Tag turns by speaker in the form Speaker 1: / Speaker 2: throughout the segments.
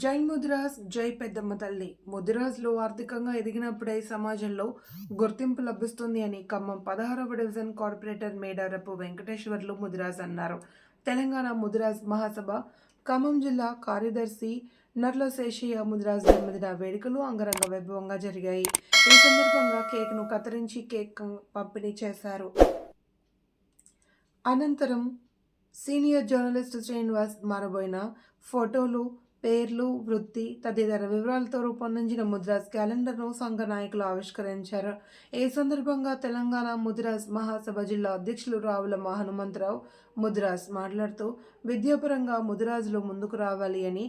Speaker 1: జై ముదిరాజ్ జై పెద్దమ్మ తల్లి. ముదిరాజ్లో ఆర్థికంగా ఎదిగినప్పుడే సమాజంలో గుర్తింపు లభిస్తుంది అని ఖమ్మం పదహారవ డివిజన్ కార్పొరేటర్ మేడారపు వెంకటేశ్వర్లు ముదిరాజ్ అన్నారు. తెలంగాణ ముదిరాజ్ మహాసభ ఖమ్మం జిల్లా కార్యదర్శి నర్ల శేషయ్య ముదిరాజ్ జన్మదిన వేడుకలు అంగరంగ వైభవంగా జరిగాయి. ఈ సందర్భంగా కేక్ను కత్తిరించి కేక్ పంపిణీ చేశారు. అనంతరం సీనియర్ జర్నలిస్ట్ శ్రీనివాస్ మారబోయిన ఫోటోలు పేర్లు వృత్తి తదితర వివరాలతో రూపొందించిన ముద్రాస్ క్యాలెండర్ను సంఘ నాయకులు ఆవిష్కరించారు. ఈ సందర్భంగా తెలంగాణ ముద్రాస్ మహాసభ జిల్లా అధ్యక్షులు రావుల హనుమంతరావు ముద్రాస్ మాట్లాడుతూ విద్యాపరంగా ముద్రాజులు ముందుకు రావాలి అని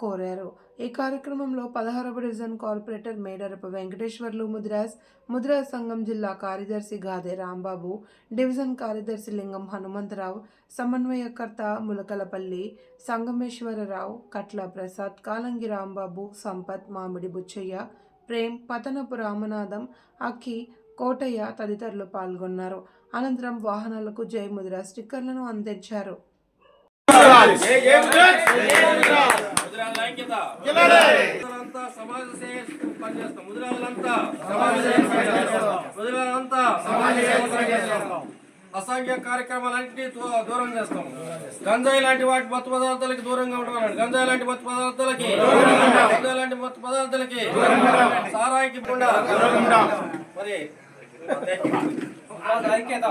Speaker 1: కోరారు. ఈ కార్యక్రమంలో పదహారవ డివిజన్ కార్పొరేటర్ మేడరపు వెంకటేశ్వర్లు ముద్రాస్ ముద్రాజ్ సంఘం జిల్లా కార్యదర్శి గాదే రాంబాబు డివిజన్ కార్యదర్శి లింగం హనుమంతరావు సమన్వయకర్త ములకలపల్లి సంగమేశ్వరరావు కట్ల ప్రసాద్ కాలంగి రాంబాబు సంపత్ మామిడి బుచ్చయ్య ప్రేమ్ పతనపు రామనాథం అక్కి కోటయ్య తదితరులు పాల్గొన్నారు. అనంతరం వాహనాలకు జై ముద్ర స్టిక్కర్లను అందించారు
Speaker 2: జై జై ముద్రాజ్ ముద్రాల ఐక్యత ముద్రాలంతా సమాజ సేవ పనిచేస్తాం. ముద్రాలంతా సమాజ సేవ పనిచేస్తాం. ముద్రాలంతా సమాజ సేవ పనిచేస్తాం. అసాంఘిక కార్యక్రమాలన్నింటినీ దూ- దూరం చేస్తాం. గంజాయి లాంటి వాటి మత్తు పదార్థాలకి దూరంగా ఉంటాం గంజాయి లాంటి మత్తు పదార్థాలకి గంజాయి లాంటి మత్తు పదార్థాలకి సారాయికి కూడా మరి
Speaker 3: ఐక్యత.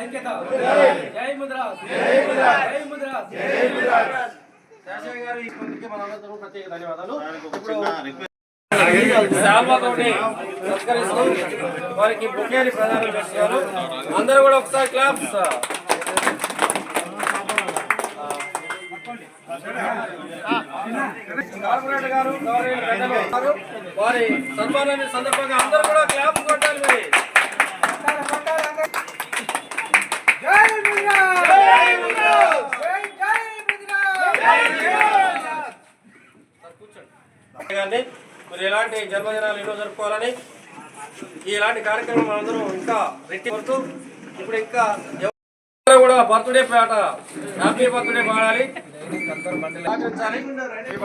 Speaker 3: ఐక్యత. జై ముద్రాజ్ జై ముద్రాజ్
Speaker 2: శాసయ్య గారు ఈ పనికి మనందరూ ప్రత్యేక ధన్యవాదాలు. ఇప్పుడు శాల్వాతోటి సత్కరిస్తూ వారికి బుకేని ప్రదానం చేస్తున్నారు. అందరూ కూడా ఒకసారి క్లాప్స్ గారు గారు వారి సన్మానాన్ని సందర్భంగా అందరూ కూడా క్లాప్స్ కొట్టాలి మరి. గారిని మీరు ఎలాంటి జన్మదినాలు ఎన్నో జరుపుకోవాలని ఇలాంటి కార్యక్రమం అందరూ ఇంకా రెట్టి కొడుతూ ఇప్పుడు ఇంకా కూడా బర్త్డే పేట హ్యాపీ బర్త్డే పాడాలి. ఈ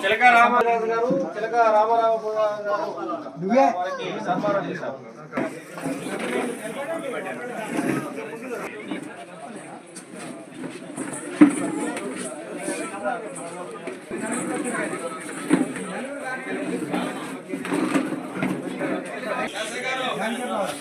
Speaker 2: చిలక రామారావు గారు చిలక రామారావు గారు వారికి సన్మానం చేశారు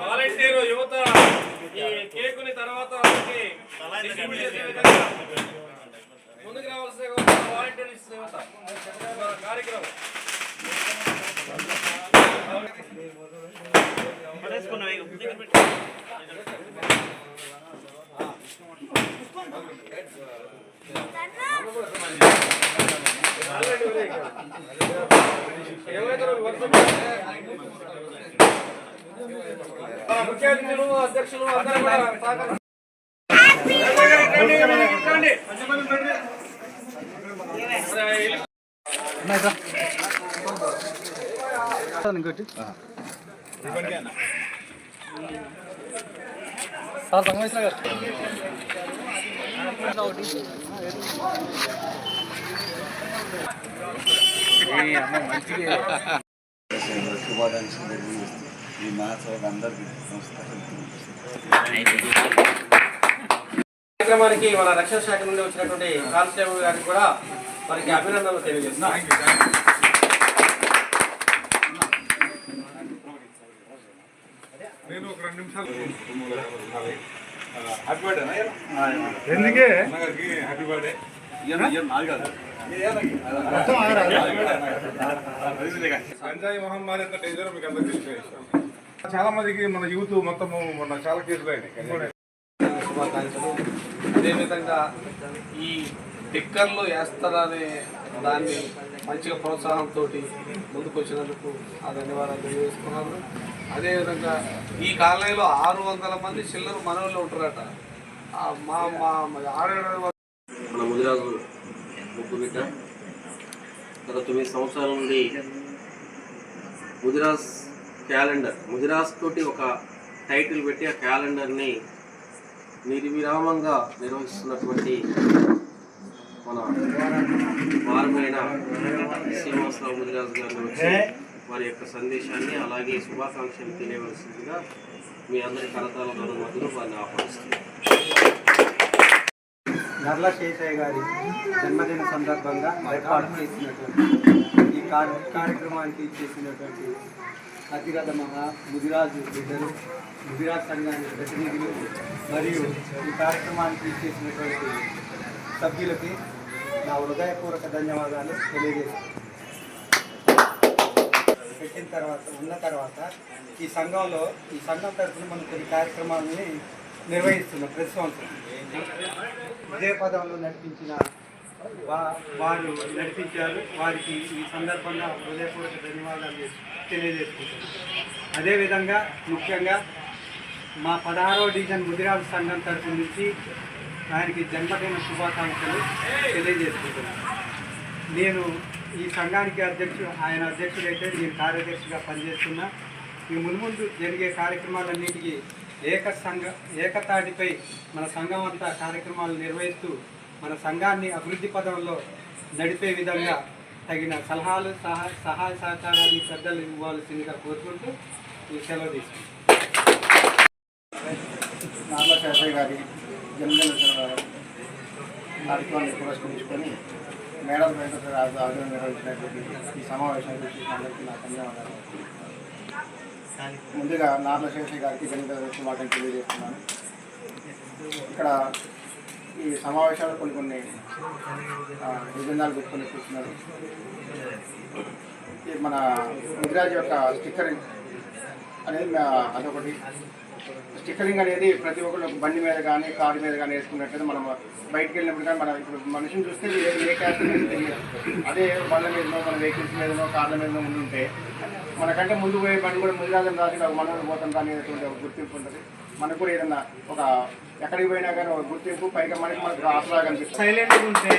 Speaker 2: వాలంటీరు యువత ఈ కేకుని తర్వాత ముందుకు రావాల్సిన వాలంటీర్ యువత. కార్యక్రమం. ఏమైతే వరుస ముఖ్య అతిథులు అధ్యక్షులు అందరూ కూడా
Speaker 4: శుభాకాంక్షలు తెలియజేస్తూ ఈ మహాసభకు అందరికీ నమస్కారం
Speaker 2: కార్యక్రమానికి మన రక్షణ శాఖ నుండి వచ్చినటువంటి కానిస్టేబుల్ గారికి కూడా మనకి అభినందనలు తెలియజేస్తున్నాం.
Speaker 5: నేను ఒక రెండు నిమిషాలు
Speaker 4: హ్యాపీ బర్త్డే
Speaker 5: ఎందుకే? హ్యాపీ బర్త్డే
Speaker 4: నాది కాదు.
Speaker 5: గంజాయి మహమ్మారి ఎంత డేంజర్ మీకు అందరికీ. చాలా మందికి మన యూత్ మొత్తము మన చాలా కేసులు అయినాయి
Speaker 6: శుభాకాంక్షలు అదేవిధంగా ఈ టిక్కర్లు వేస్తారనే దాన్ని మంచిగా ప్రోత్సాహంతో ముందుకు వచ్చినందుకు ఆ ధన్యవాదాలు తెలియజేస్తున్నాను అదేవిధంగా ఈ కాలనీలో ఆరు వందల మంది చిల్లర మనవులు ఉంటారట ఆ మా మా ఆరేడు
Speaker 7: మన ముదిరాజు ముగ్గు బిడ్డ గత తొమ్మిది సంవత్సరాల నుండి ముదిరాస్ క్యాలెండర్ ముదిరాస్ తోటి ఒక టైటిల్ పెట్టి ఆ క్యాలెండర్ని నిర్విరామంగా నిర్వహిస్తున్నటువంటి మన వారమైన శ్రీనివాసరావు ముదిరాజు గారిని వచ్చి వారి యొక్క సందేశాన్ని అలాగే శుభాకాంక్షలు తెలియవలసిందిగా మీ అందరి కరతాల మధ్యలో వారిని ఆహ్వానిస్తున్నాను
Speaker 8: నర్ల శేషయ్య గారి జన్మదిన సందర్భంగా ఏర్పాటు చేసినటువంటి ఈ కార్య- కార్యక్రమానికి చేసినటువంటి అతిగత మహా ముదిరాజు బిడ్డలు ముదిరాజ్ సంఘానికి ప్రతినిధులు మరియు ఈ కార్యక్రమానికి చేసినటువంటి సభ్యులకి నా హృదయపూర్వక ధన్యవాదాలు తెలియజేస్తాను. పెట్టిన తర్వాత ఉన్న తర్వాత ఈ సంఘంలో ఈ సంఘం తరఫున మనం కొన్ని కార్యక్రమాలని నిర్వహిస్తున్నాం ప్రతి సంవత్సరం ఇదే పదంలో నడిపించిన వా- వారు నడిపించారు. వారికి ఈ సందర్భంగా హృదయపూర్వక ధన్యవాదాలు చేసి- తెలియజేసుకుంటున్నాను. అదేవిధంగా ముఖ్యంగా మా పదహారవ డివిజన్ ముదిరాజు సంఘం తరఫు నుంచి ఆయనకి జన్మదిన శుభాకాంక్షలు తెలియజేసుకుంటున్నాను. నేను ఈ సంఘానికి అధ్యక్షుడు ఆయన అధ్యక్షుడైతే నేను కార్యదర్శిగా పనిచేస్తున్నా. ఈ మున్ముందు జరిగే కార్యక్రమాలన్నిటికీ ఏక సంఘ ఏకతాటిపై మన సంఘం అంతా కార్యక్రమాలు నిర్వహిస్తూ మన సంఘాన్ని అభివృద్ధి పదంలో నడిపే విధంగా తగిన సలహాలు సహా సహాయ సహకారాలు శ్రద్ధలు ఇవ్వాల్సిందిగా కోరుకుంటూ ఈ సెలవు తీసుకుంటాను నార్ల శాస్త్రి గారి జన్మదిన కార్యక్రమాన్ని పురస్కరించుకొని మేడం వెంకటరాజు ఆధ్వర్యం నిర్వహించినటువంటి ఈ సమావేశానికి వచ్చేసిన అందరికీ నా ధన్యవాదాలు ముందుగా నార్ల శేషయ్య గారికి జన్మదిన శుభాకాంక్షలు తెలియజేస్తున్నాను. ఇక్కడ ఈ సమావేశాలు కొన్ని కొన్ని నిబంధనలు విభిన్నాలు పెట్టుకొని కూర్చున్నారు. మన గుజరాత్ యొక్క స్టిక్కరింగ్ అనేది అదొకటి. స్టిక్కరింగ్ అనేది ప్రతి ఒక్కరు బండి మీద కానీ కారు మీద కానీ వేసుకున్నట్లయితే మనం బయటికి వెళ్ళినప్పుడు కానీ మనం ఇప్పుడు మనిషిని చూస్తే ఏ ఏ క్యాస్ట్ మీద తెలియదు. అదే బండ్ల మీదనో మన వెహికల్స్ మీదనో కార్ల మీదనో ఉండుంటే మనకంటే ముందు పోయే బండి కూడా ముందు రాజు రాదు ఒక మనం పోతాం కానీ అనేటువంటి ఒక గుర్తింపు ఉంటుంది. మనకు కూడా ఏదన్నా ఒక ఎక్కడికి పోయినా కానీ ఒక గుర్తింపు పైగా మనకి మనకు ఆసరా కనిపిస్తుంది సైలెంట్గా ఉంటే